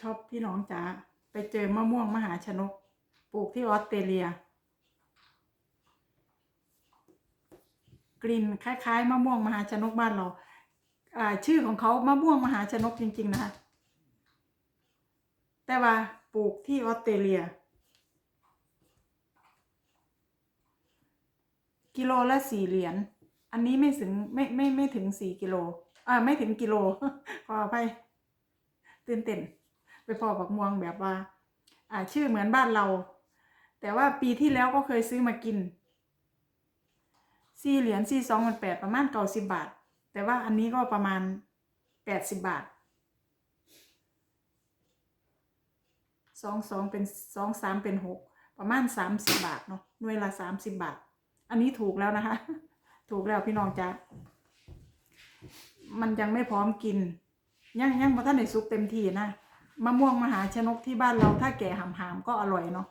ช็อปพี่น้องจ๋าไปเจอมะม่วงมหาชนก ปลูกที่ออสเตรเลีย กลิ่นคล้าย ๆมะม่วงมหาชนกบ้านเราอ่าชื่อของเขามะม่วงมหาชนกจริง ๆ นะคะ แต่ว่าปลูกที่ออสเตรเลีย กิโลละสี่เหรียญ อันนี้ไม่ถึงไม่ไม่ไม่ถึงสี่กิโล อ่าไม่ถึงกิโล ขออภัยตื่นเต้น ไปพอบักม่วงแบบว่า อ่า ชื่อเหมือนบ้านเรา แต่ว่าปีที่แล้วก็เคยซื้อมากินสี่เหรียญสี่สองมันแปดประมาณเก้าสิบบาท แต่ว่าอันนี้ก็ประมาณแปดสิบบาทสองสองเป็นสองสามเป็นหกประมาณสามสิบบาทเนาะหน่วยละสามสิบบาท อันนี้ถูกแล้วนะคะ ถูกแล้วพี่น้องจ๊ะมันยังไม่พร้อมกิน ยังยังพอท่านได้ซุปเต็มที่นะ มะม่วงมหาชนกที่บ้านเราถ้าแก่หามๆก็อร่อยเนาะ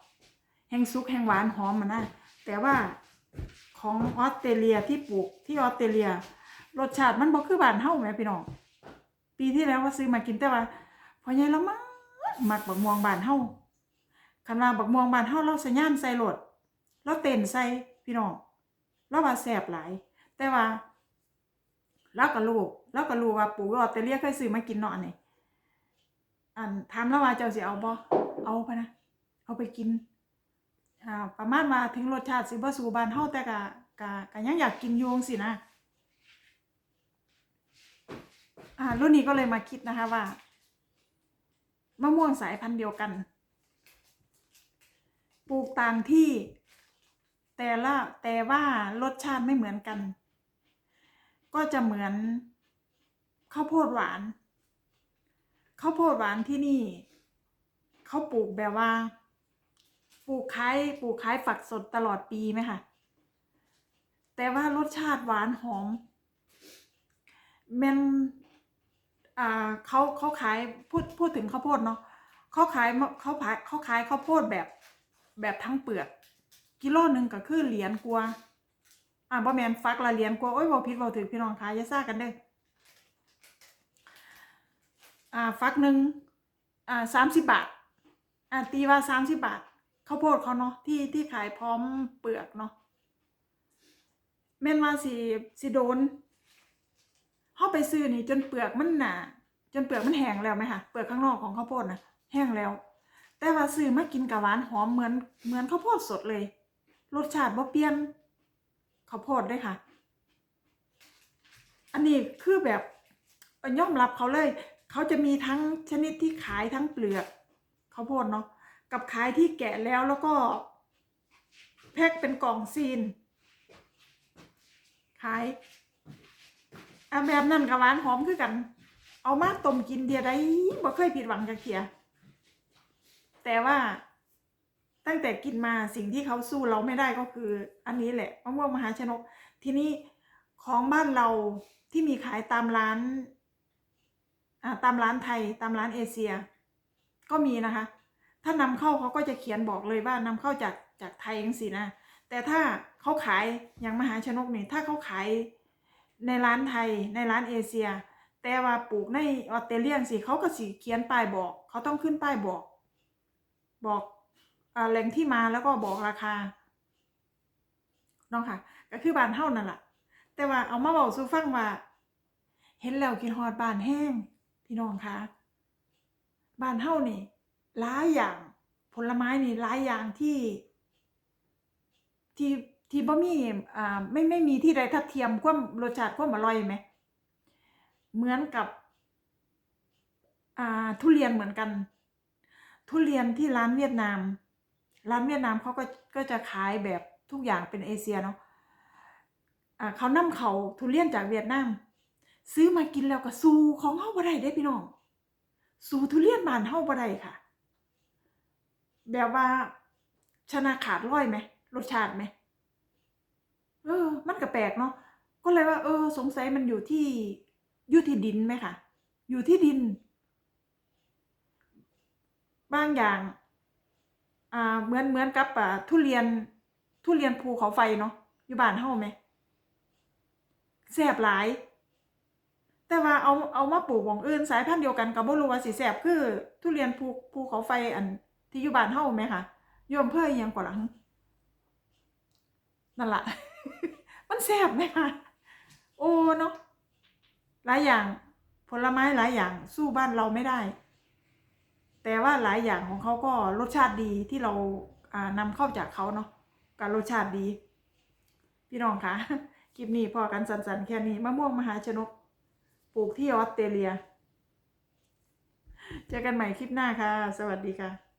แห้งซุกแห้งหวานหอมมันนะแต่ว่าของออสเตรเลียที่ปลูกที่ออสเตรเลีย รสชาติมันบ่คือบ้านเฮาแหมพี่น้องปีที่แล้วก็ซื้อมากินแต่ว่าพอใหญ่แล้วมักมักบักม่วงบ้านเฮาคันว่าบักม่วงบ้านเฮาเราสัญญาณใส่รถเราเต้นใส่พี่น้องเราว่าแซ่บหลาย แต่ว่าเราก็รู้เราก็รู้ว่าปู่ออสเตรเลียเคยซื้อมากินเนาะอันนี้ อันถามแล้วว่าเจ้าสิเอาบ่เอาไปนะ เอาไปกิน อ่า ประมาณว่าถึงรสชาติสิบ่สู่บ้านเฮาแต่ก็ก็ก็ยังอยากกินอยู่จังซี่นะ อ่า รุ่นนี้ก็เลยมาคิดนะคะว่ามะม่วงสายพันธุ์เดียวกัน ปลูกต่างที่ แต่ละแต่ว่ารสชาติไม่เหมือนกัน ก็จะเหมือนข้าวโพดหวาน ข้าวโพดหวานที่นี่ เขาปลูกแบบว่า ปลูกคล้ายปลูกคล้ายฝักสดตลอดปีไหมคะแต่ว่ารสชาติหวานหอมแมันอ่าเขาเขาขายพูดพูดถึงข้าวโพดเนาะเขาขายเขาขายเขาขายข้าวโพดแบบแบบทั้งเปลือก กิโลหนึ่งก็คือเหรียญกว่าอ่าบ่แมนฟักละเหรียญกว่าโอ้ยบ่ผิดบ่ถือพี่น้องขายยาซ่ากันเด้อ อ่าฟักหนึ่งอ่าสามสิบบาทอ่าตีว่าสามสิบบาทข้าวโพดเขาเนาะที่ที่ขายพร้อมเปลือกเนาะแม่นว่าสิสิโดนเข้าไปซื้อนี่จนเปลือกมันหนาจนเปลือกมันแห้งแล้วไหมคะเปลือกข้างนอกของข้าวโพดนะแห้งแล้ว แต่ว่าซื้อมากินกับหวานหอมเหมือนเหมือนข้าวโพดสดเลย รสชาติบ่เปลี่ยนข้าวโพดด้วยค่ะ อันนี้คือแบบเอ่อมรับเขาเลย เขาจะมีทั้งชนิดที่ขายทั้งเปลือกข้าวโพดเนาะกับขายที่แกะแล้วแล้วก็แพ็คเป็นกล่องซีน ขายอแบบนั้นกับหวานหอมคือกัน เอามาต้มกินเดียได้บ่เคยผิดหวังจากเทีย แต่ว่าตั้งแต่กินมาสิ่งที่เขาสู้เราไม่ได้ก็คือ อันนี้แหละมะม่วงมหาชนก ทีนี้ของบ้านเราที่มีขายตามร้าน ตามร้านไทยตามร้านเอเชีย ก็มีนะคะ ถ้านำเข้าเขาก็จะเขียนบอกเลยว่านำเข้าจากจากไทยจังสินะ แต่ถ้าเขาขายอย่างมหาชนกนี่ถ้าเขาขายในร้านไทยในร้านเอเชีย แต่ว่าปลูกในออสเตรเลียสิเขาก็สิเขียนป้ายบอก เขาต้องขึ้นป้ายบอก บอกอแหล่งที่มาแล้วก็บอกราคาเนาะค่ะ ก็คือบานเฮานั่นแหละแต่ว่าเอามาบอกสู่ฟังว่า เห็นแล้วกินฮอดบานแห้ง พี่น้องคะบ้านเฮานี่หลายอย่างผลไม้นี่หลายอย่างที่ ที่ที่บ่มีอ่าไม่ไม่มีที่ใดทัดเทียมความรสชาติความอร่อยไหมเหมือนกับอ่าทุเรียนเหมือนกัน ทุเรียนที่ร้านเวียดนาม ร้านเวียดนามเขาก็ก็จะขายแบบทุกอย่างเป็นเอเชียเนาะอ่าเขานำเขาทุเรียนจากเวียดนาม ซื้อมากินแล้วก็สู้ของเฮาบ่ได้เด้พี่น้อง สู้ทุเรียนบ้านเฮาบ่ได้ค่ะ แบบว่า ชนะขาดร้อยไหมรสชาติไหมเออ มันก็แปลกเนาะก็เลยว่า เออ สงสัยมันอยู่ที่อยู่ที่ดินไหมค่ะ อยู่ที่ดิน บางอย่าง อ่า เหมือนเหมือนกับอ่าทุเรียน ทุเรียนภูเขาไฟเนาะอยู่บ้านเฮาไหมแซ่บหลาย แต่ว่าเอาเอามาปลูกของอื่นสายพันธุ์เดียวกันก็บ่รู้ว่าสิแซ่บคือ ทุเรียนภูภูเขาไฟอันที่อยู่บ้านเฮาไหมคะโยมเพื่อยังกว่าหลังนั่นล่ะมันแซ่บไหมคะโอ้เนาะหลายอย่างผลไม้หลายอย่างสู้บ้านเราไม่ได้ แต่ว่าหลายอย่างของเขาก็รสชาติดีที่เราอ่านำเข้าจากเขาเนาะการรสชาติดี พี่น้องคะคลิปนี้พอกันสันๆแค่นี้มะม่วงมหาชนก ปลูกที่ออสเตรเลีย เจอกันใหม่คลิปหน้าค่ะ สวัสดีค่ะ